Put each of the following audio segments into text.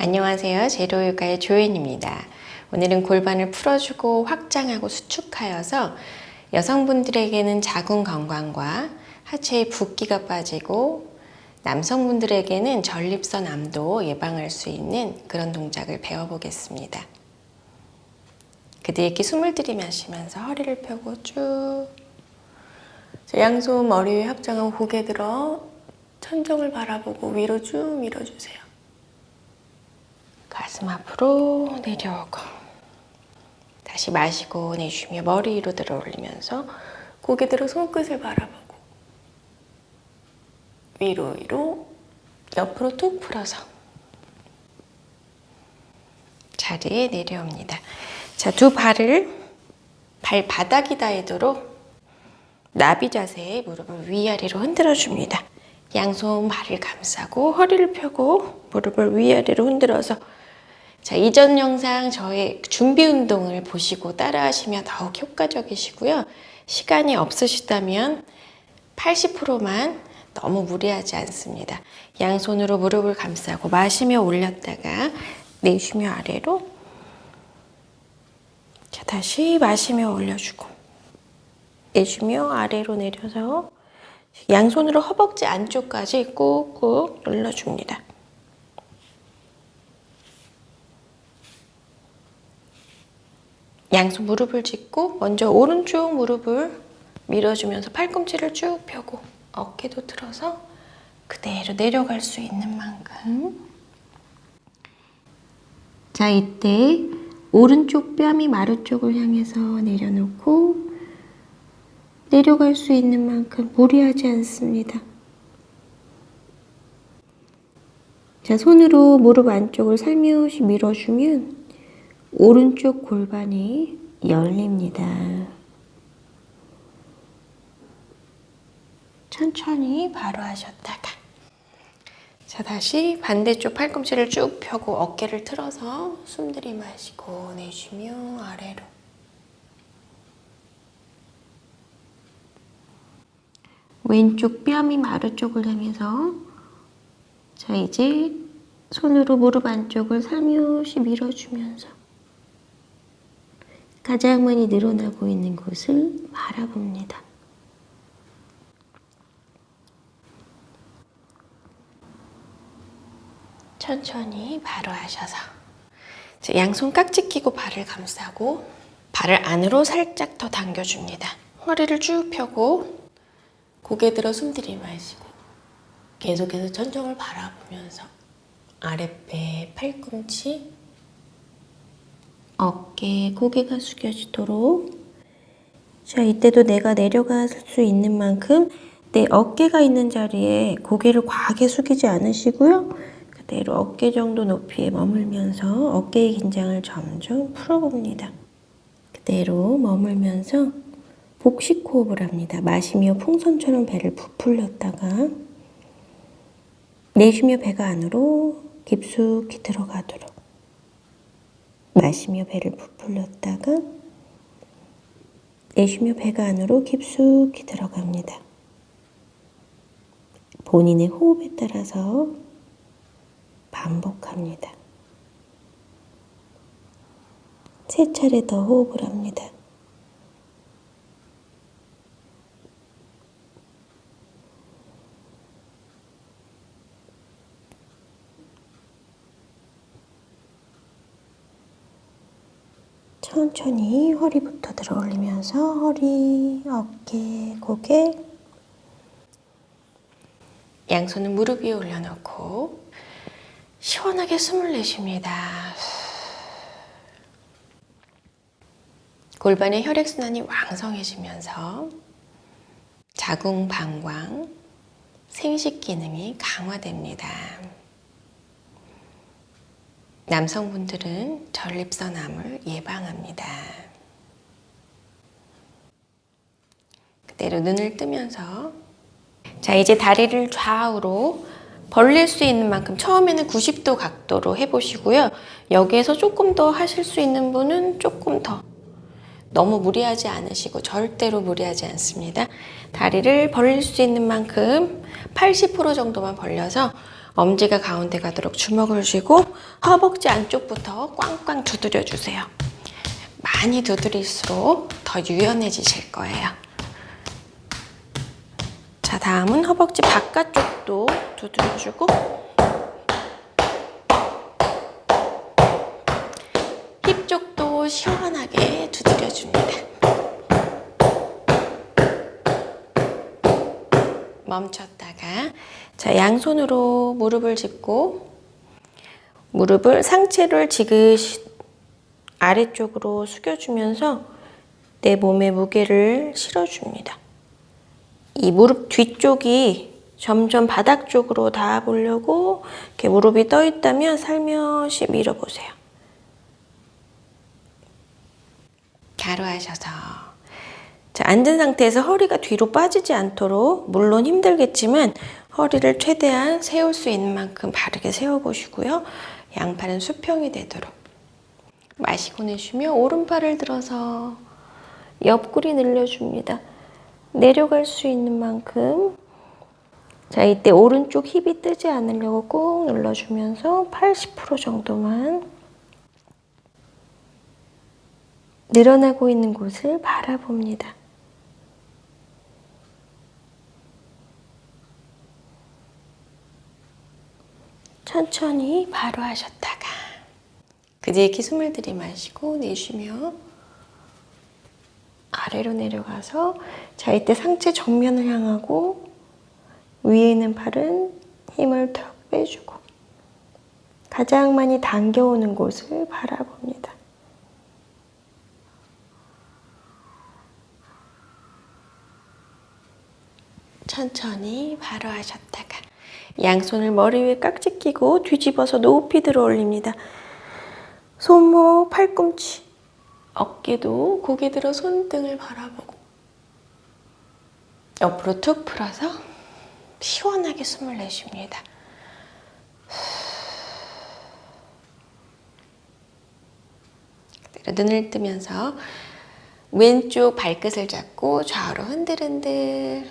안녕하세요. 제로요가의 조연입니다. 오늘은 골반을 풀어주고 확장하고 수축하여서 여성분들에게는 자궁 건강과 하체의 붓기가 빠지고 남성분들에게는 전립선 암도 예방할 수 있는 그런 동작을 배워보겠습니다. 이렇게 숨을 들이마시면서 허리를 펴고 쭉 자, 양손 머리 위에 합장하고 고개 들어 천정을 바라보고 위로 쭉 밀어주세요. 가슴 앞으로 내려오고 다시 마시고 내쉬며 머리 위로 들어 올리면서 고개 들어 손끝을 바라보고 위로 위로 옆으로 툭 풀어서 자리에 내려옵니다. 자, 두 발을 발바닥이 닿도록 나비 자세에 무릎을 위아래로 흔들어 줍니다. 양손 발을 감싸고 허리를 펴고 무릎을 위아래로 흔들어서 자, 이전 영상 저의 준비 운동을 보시고 따라 하시면 더욱 효과적이시고요. 시간이 없으시다면 80%만 너무 무리하지 않습니다. 양손으로 무릎을 감싸고 마시며 올렸다가 내쉬며 아래로 자, 다시 마시며 올려주고 내쉬며 아래로 내려서 양손으로 허벅지 안쪽까지 꾹꾹 눌러줍니다. 양손 무릎을 짚고 먼저 오른쪽 무릎을 밀어주면서 팔꿈치를 쭉 펴고 어깨도 들어서 그대로 내려갈 수 있는 만큼 자 이때 오른쪽 뺨이 마루 쪽을 향해서 내려놓고 내려갈 수 있는 만큼 무리하지 않습니다. 자 손으로 무릎 안쪽을 살며시 밀어주면 오른쪽 골반이 열립니다. 천천히 바로 하셨다가 자 다시 반대쪽 팔꿈치를 쭉 펴고 어깨를 틀어서 숨 들이마시고 내쉬며 아래로 왼쪽 뺨이 마루 쪽을 향해서 자 이제 손으로 무릎 안쪽을 살며시 밀어주면서 가장 많이 늘어나고 있는 곳을 바라봅니다. 천천히 바로 하셔서 자, 양손 깍지 끼고 발을 감싸고 발을 안으로 살짝 더 당겨줍니다. 허리를 쭉 펴고 고개 들어 숨 들이마시고 계속해서 천정을 바라보면서 아랫배, 팔꿈치, 어깨, 고개가 숙여지도록 자 이때도 내가 내려갈 수 있는 만큼 내 어깨가 있는 자리에 고개를 과하게 숙이지 않으시고요. 그대로 어깨 정도 높이에 머물면서 어깨의 긴장을 점점 풀어봅니다. 그대로 머물면서 복식 호흡을 합니다. 마시며 풍선처럼 배를 부풀렸다가 내쉬며 배가 안으로 깊숙이 들어가도록 마시며 배를 부풀렸다가 내쉬며 배가 안으로 깊숙이 들어갑니다. 본인의 호흡에 따라서 반복합니다. 세 차례 더 호흡을 합니다. 천천히 허리부터 들어 올리면서 허리, 어깨, 고개 양손은 무릎 위에 올려놓고 시원하게 숨을 내쉽니다. 골반의 혈액순환이 왕성해지면서 자궁 방광, 생식 기능이 강화됩니다. 남성분들은 전립선암을 예방합니다. 그대로 눈을 뜨면서 자 이제 다리를 좌우로 벌릴 수 있는 만큼 처음에는 90도 각도로 해보시고요. 여기에서 조금 더 하실 수 있는 분은 조금 더 너무 무리하지 않으시고 절대로 무리하지 않습니다. 다리를 벌릴 수 있는 만큼 80% 정도만 벌려서 엄지가 가운데 가도록 주먹을 쥐고 허벅지 안쪽부터 꽝꽝 두드려 주세요. 많이 두드릴수록 더 유연해지실 거예요. 자, 다음은 허벅지 바깥쪽도 두드려주고 힙 쪽도 시원하게 두드려줍니다. 멈췄다가 자 양손으로 무릎을 짚고 무릎을 상체를 지그시 아래쪽으로 숙여주면서 내 몸의 무게를 실어줍니다. 이 무릎 뒤쪽이 점점 바닥 쪽으로 닿아보려고 이렇게 무릎이 떠 있다면 살며시 밀어보세요. 가로 하셔서 자, 앉은 상태에서 허리가 뒤로 빠지지 않도록 물론 힘들겠지만 허리를 최대한 세울 수 있는 만큼 바르게 세워보시고요. 양팔은 수평이 되도록 마시고 내쉬며 오른팔을 들어서 옆구리 늘려줍니다. 내려갈 수 있는 만큼 자 이때 오른쪽 힙이 뜨지 않으려고 꾹 눌러주면서 80% 정도만 늘어나고 있는 곳을 바라봅니다. 천천히 바로 하셨다가 그제기 숨을 들이마시고 내쉬며 아래로 내려가서 자 이때 상체 정면을 향하고 위에 있는 팔은 힘을 턱 빼주고 가장 많이 당겨오는 곳을 바라봅니다. 천천히 바로 하셨다가 양손을 머리 위에 깍지 끼고 뒤집어서 높이 들어 올립니다. 손목, 팔꿈치, 어깨도 고개 들어 손등을 바라보고 옆으로 툭 풀어서 시원하게 숨을 내쉽니다. 눈을 뜨면서 왼쪽 발끝을 잡고 좌우로 흔들흔들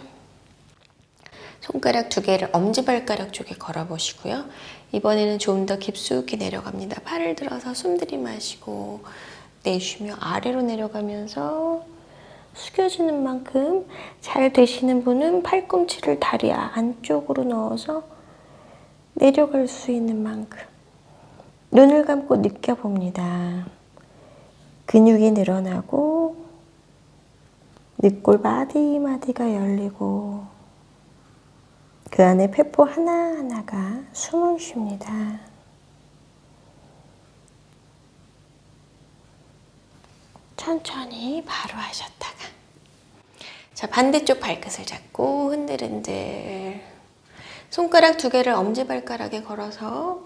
손가락 두 개를 엄지발가락 쪽에 걸어보시고요. 이번에는 좀 더 깊숙이 내려갑니다. 팔을 들어서 숨 들이마시고 내쉬며 아래로 내려가면서 숙여지는 만큼 잘 되시는 분은 팔꿈치를 다리 안쪽으로 넣어서 내려갈 수 있는 만큼 눈을 감고 느껴봅니다. 근육이 늘어나고 늑골 마디마디가 열리고 그 안에 폐포 하나하나가 숨을 쉽니다. 천천히 바로 하셨다가 자 반대쪽 발끝을 잡고 흔들흔들 손가락 두 개를 엄지발가락에 걸어서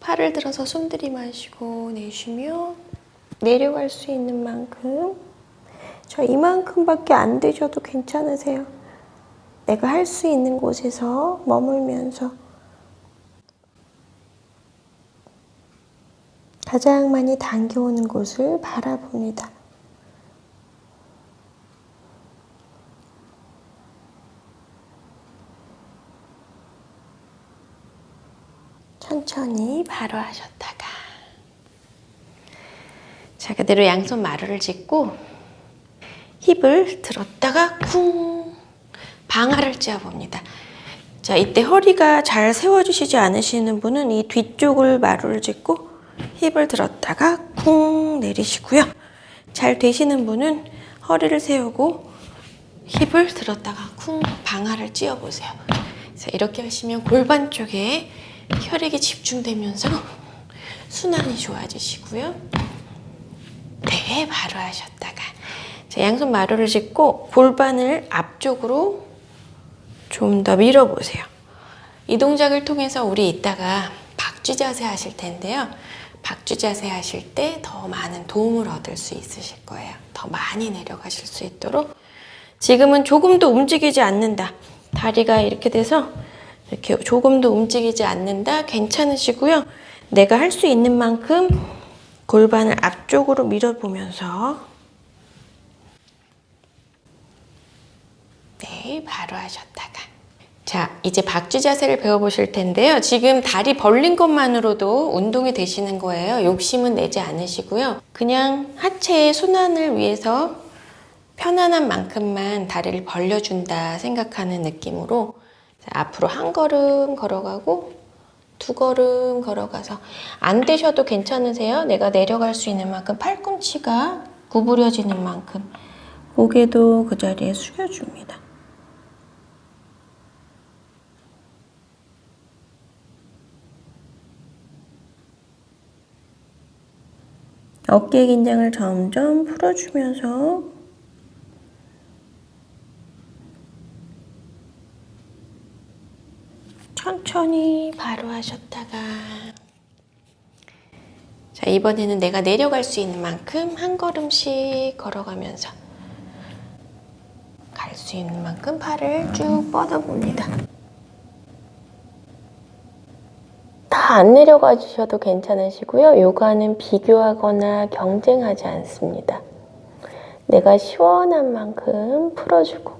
팔을 들어서 숨 들이마시고 내쉬며 내려갈 수 있는 만큼 저 이만큼밖에 안 되셔도 괜찮으세요. 내가 할 수 있는 곳에서 머물면서 가장 많이 당겨오는 곳을 바라봅니다. 천천히 바로 하셨다가 자 그대로 양손 마루를 짚고 힙을 들었다가 쿵 방아를 찧어봅니다. 자 이때 허리가 잘 세워주시지 않으시는 분은 이 뒤쪽을 마루를 짚고 힙을 들었다가 쿵 내리시고요. 잘 되시는 분은 허리를 세우고 힙을 들었다가 쿵 방아를 찧어보세요. 자 이렇게 하시면 골반 쪽에 혈액이 집중되면서 순환이 좋아지시고요. 네, 바로 하셨다가 자, 양손 마루를 짚고 골반을 앞쪽으로 좀 더 밀어보세요. 이 동작을 통해서 우리 이따가 박쥐 자세 하실 텐데요. 박쥐 자세 하실 때 더 많은 도움을 얻을 수 있으실 거예요. 더 많이 내려가실 수 있도록 지금은 조금도 움직이지 않는다. 다리가 이렇게 돼서 이렇게 조금도 움직이지 않는다. 괜찮으시고요. 내가 할 수 있는 만큼 골반을 앞쪽으로 밀어보면서 네, 바로 하셨다가 자, 이제 박쥐 자세를 배워보실 텐데요. 지금 다리 벌린 것만으로도 운동이 되시는 거예요. 욕심은 내지 않으시고요. 그냥 하체의 순환을 위해서 편안한 만큼만 다리를 벌려준다 생각하는 느낌으로 자, 앞으로 한 걸음 걸어가고 두 걸음 걸어가서 안 되셔도 괜찮으세요? 내가 내려갈 수 있는 만큼 팔꿈치가 구부려지는 만큼 고개도 그 자리에 숙여줍니다. 어깨 긴장을 점점 풀어주면서 천천히 바로 하셨다가 자 이번에는 내가 내려갈 수 있는 만큼 한 걸음씩 걸어가면서 갈 수 있는 만큼 팔을 쭉 뻗어봅니다. 다 안 내려가 주셔도 괜찮으시고요. 요가는 비교하거나 경쟁하지 않습니다. 내가 시원한 만큼 풀어주고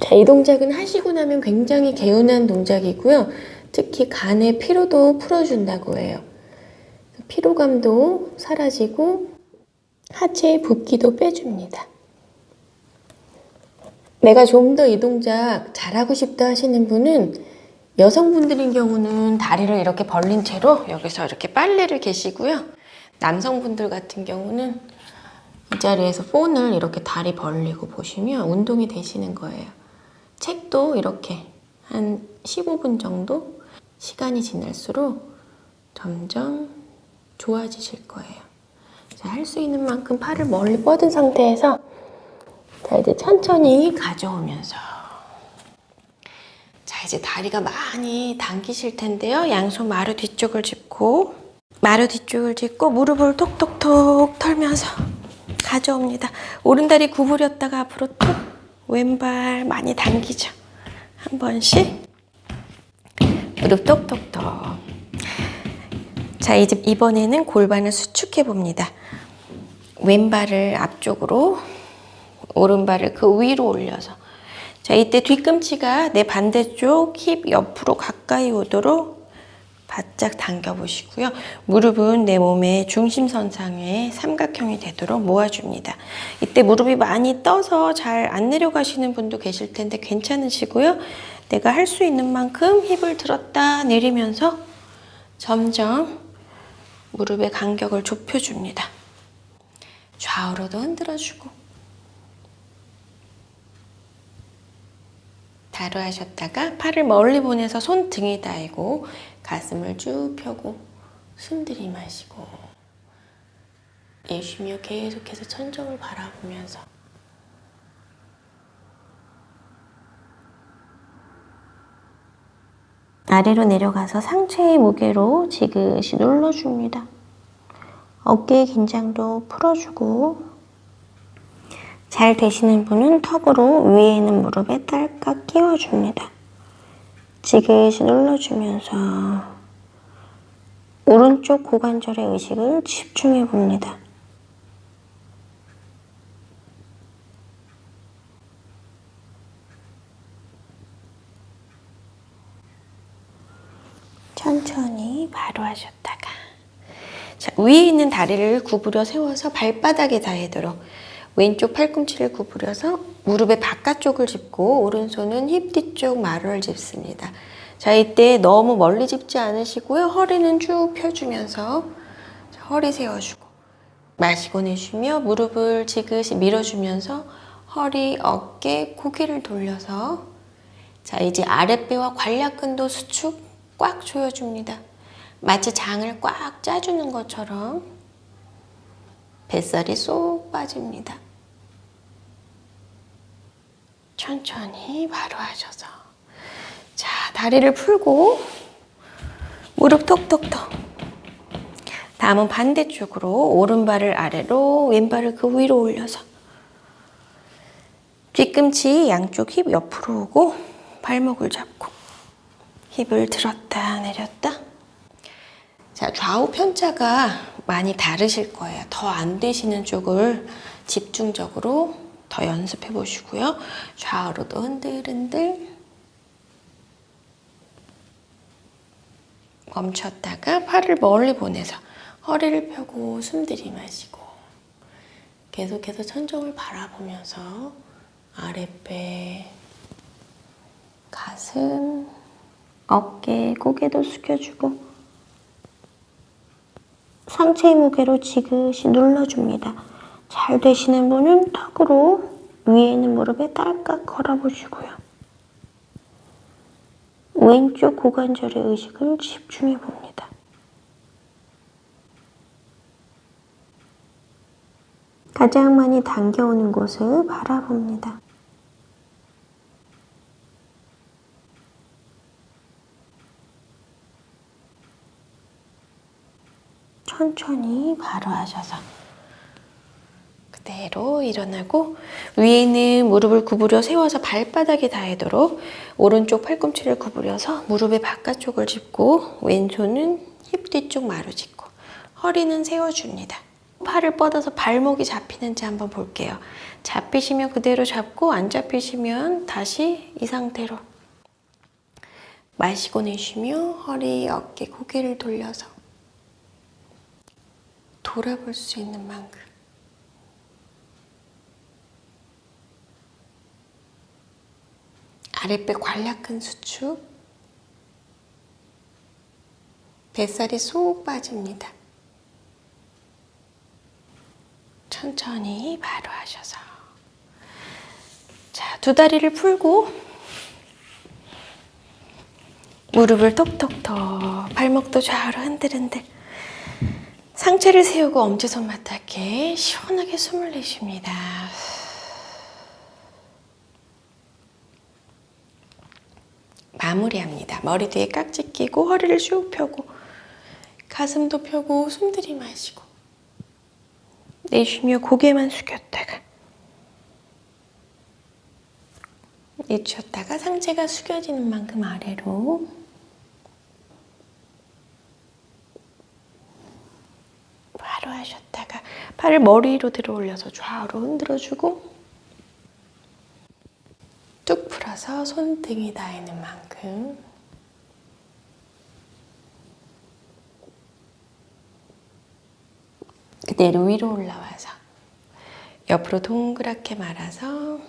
자, 이 동작은 하시고 나면 굉장히 개운한 동작이고요. 특히 간의 피로도 풀어준다고 해요. 피로감도 사라지고 하체의 붓기도 빼줍니다. 내가 좀 더 이 동작 잘하고 싶다 하시는 분은 여성분들인 경우는 다리를 이렇게 벌린 채로 여기서 이렇게 빨래를 계시고요. 남성분들 같은 경우는 이 자리에서 폰을 이렇게 다리 벌리고 보시면 운동이 되시는 거예요. 책도 이렇게 한 15분 정도 시간이 지날수록 점점 좋아지실 거예요. 할 수 있는 만큼 팔을 멀리 뻗은 상태에서 자, 이제 천천히 가져오면서. 자, 이제 다리가 많이 당기실 텐데요. 양손 마루 뒤쪽을 짚고, 마루 뒤쪽을 짚고, 무릎을 톡톡톡 털면서 가져옵니다. 오른다리 구부렸다가 앞으로 톡, 왼발 많이 당기죠. 한 번씩. 무릎 톡톡톡. 자, 이제 이번에는 골반을 수축해 봅니다. 왼발을 앞쪽으로 오른발을 그 위로 올려서. 자 이때 뒤꿈치가 내 반대쪽 힙 옆으로 가까이 오도록 바짝 당겨 보시고요. 무릎은 내 몸의 중심선상에 삼각형이 되도록 모아줍니다. 이때 무릎이 많이 떠서 잘 안 내려가시는 분도 계실 텐데 괜찮으시고요. 내가 할 수 있는 만큼 힙을 들었다 내리면서 점점 무릎의 간격을 좁혀줍니다. 좌우로도 흔들어주고. 다루 하셨다가 팔을 멀리 보내서 손등에 달고 가슴을 쭉 펴고 숨 들이마시고. 내쉬며 계속해서 천정을 바라보면서 아래로 내려가서 상체의 무게로 지그시 눌러줍니다. 어깨 긴장도 풀어주고 잘 되시는 분은 턱으로 위에 있는 무릎에 딸깍 끼워줍니다. 지그시 눌러주면서 오른쪽 고관절의 의식을 집중해 봅니다. 천천히 바로 하셨다가 자, 위에 있는 다리를 구부려 세워서 발바닥에 닿도록 왼쪽 팔꿈치를 구부려서 무릎의 바깥쪽을 짚고 오른손은 힙 뒤쪽 마루를 짚습니다. 자, 이때 너무 멀리 짚지 않으시고요. 허리는 쭉 펴주면서 자, 허리 세워주고 마시고 내쉬며 무릎을 지그시 밀어주면서 허리, 어깨, 고개를 돌려서 자, 이제 아랫배와 관략근도 수축 꽉 조여줍니다. 마치 장을 꽉 짜주는 것처럼 뱃살이 쏙 빠집니다. 천천히 바로 하셔서 자 다리를 풀고 무릎 톡톡톡 다음은 반대쪽으로 오른발을 아래로 왼발을 그 위로 올려서 뒤꿈치 양쪽 힙 옆으로 오고 발목을 잡고 힙을 들었다 내렸다 자 좌우 편차가 많이 다르실 거예요. 더 안 되시는 쪽을 집중적으로 더 연습해 보시고요. 좌우로도 흔들흔들 멈췄다가 팔을 멀리 보내서 허리를 펴고 숨 들이마시고 계속해서 천정을 바라보면서 아랫배, 가슴, 어깨, 고개도 숙여주고 상체의 무게로 지그시 눌러줍니다. 잘 되시는 분은 턱으로 위에 있는 무릎에 딸깍 걸어보시고요. 왼쪽 고관절의 의식을 집중해 봅니다. 가장 많이 당겨오는 곳을 바라봅니다. 천천히 바로 하셔서 그대로 일어나고 위에 있는 무릎을 구부려 세워서 발바닥에 닿도록 오른쪽 팔꿈치를 구부려서 무릎의 바깥쪽을 짚고 왼손은 힙 뒤쪽 마루 짚고 허리는 세워줍니다. 팔을 뻗어서 발목이 잡히는지 한번 볼게요. 잡히시면 그대로 잡고 안 잡히시면 다시 이 상태로 마시고 내쉬며 허리, 어깨, 고개를 돌려서 돌아볼 수 있는 만큼. 아랫배 관략근 수축. 뱃살이 쏙 빠집니다. 천천히 바로 하셔서. 자, 두 다리를 풀고 무릎을 톡톡톡 발목도 좌우로 흔들흔들 상체를 세우고 엄지손 맞닿게 시원하게 숨을 내쉽니다. 마무리합니다. 머리 뒤에 깍지 끼고 허리를 쭉 펴고 가슴도 펴고 숨 들이마시고 내쉬며 고개만 숙였다가 내쉬었다가 상체가 숙여지는 만큼 아래로 하셨다가 팔을 머리 위로 들어 올려서 좌우로 흔들어주고 뚝 풀어서 손등이 닿는 만큼 그대로 위로 올라와서 옆으로 동그랗게 말아서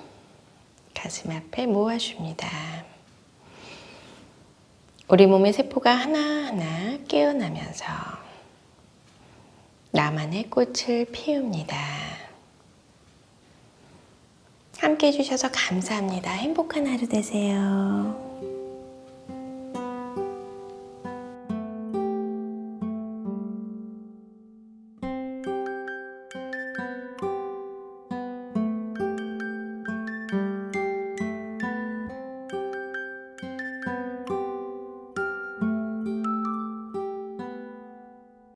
가슴 앞에 모아줍니다. 우리 몸의 세포가 하나하나 깨어나면서 나만의 꽃을 피웁니다. 함께 해주셔서 감사합니다. 행복한 하루 되세요.